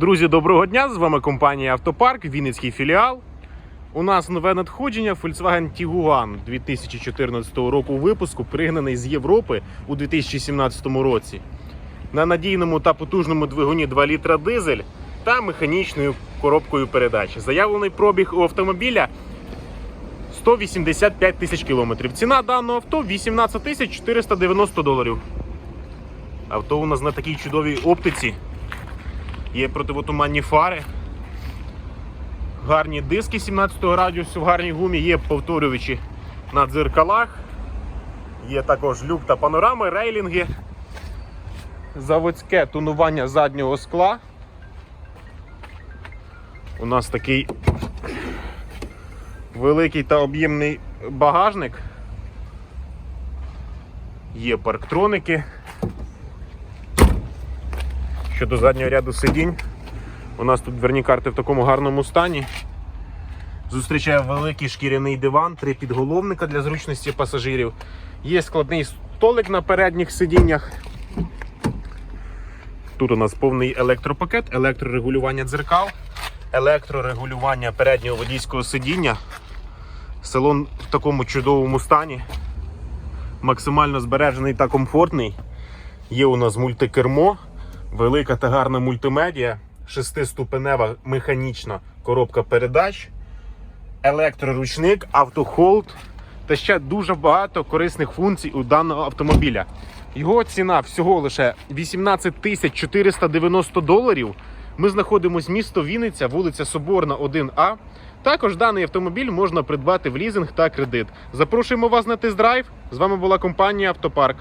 Друзі, доброго дня! З вами компанія Автопарк, Вінницький філіал. У нас нове надходження Volkswagen Tiguan 2014 року випуску, пригнаний з Європи у 2017 році. На надійному та потужному двигуні 2 літра дизель та механічною коробкою передач. Заявлений пробіг у автомобіля 185 тисяч кілометрів. Ціна даного авто 18 тисяч 490 доларів. Авто у нас на такій чудовій оптиці. Є противотуманні фари, гарні диски 17 радіусу в гарній гумі, є повторювачі на дзеркалах, є також люк та панорами, рейлінги, заводське тонування заднього скла. У нас такий великий та об'ємний багажник. Є парктроники. Щодо заднього ряду сидінь, у нас тут дверні карти в такому гарному стані. Зустрічає великий шкіряний диван, три підголовника для зручності пасажирів. Є складний столик на передніх сидіннях. Тут у нас повний електропакет, електрорегулювання дзеркал, електрорегулювання переднього водійського сидіння. Салон в такому чудовому стані. Максимально збережений та комфортний. Є у нас мультикермо, велика та гарна мультимедіа, шестиступенева механічна коробка передач, електроручник, автохолд та ще дуже багато корисних функцій у даного автомобіля. Його ціна всього лише 18 тисяч 490 доларів. Ми знаходимося місто Вінниця, вулиця Соборна, 1А. Також даний автомобіль можна придбати в лізинг та кредит. Запрошуємо вас на тест-драйв. З вами була компанія Автопарк.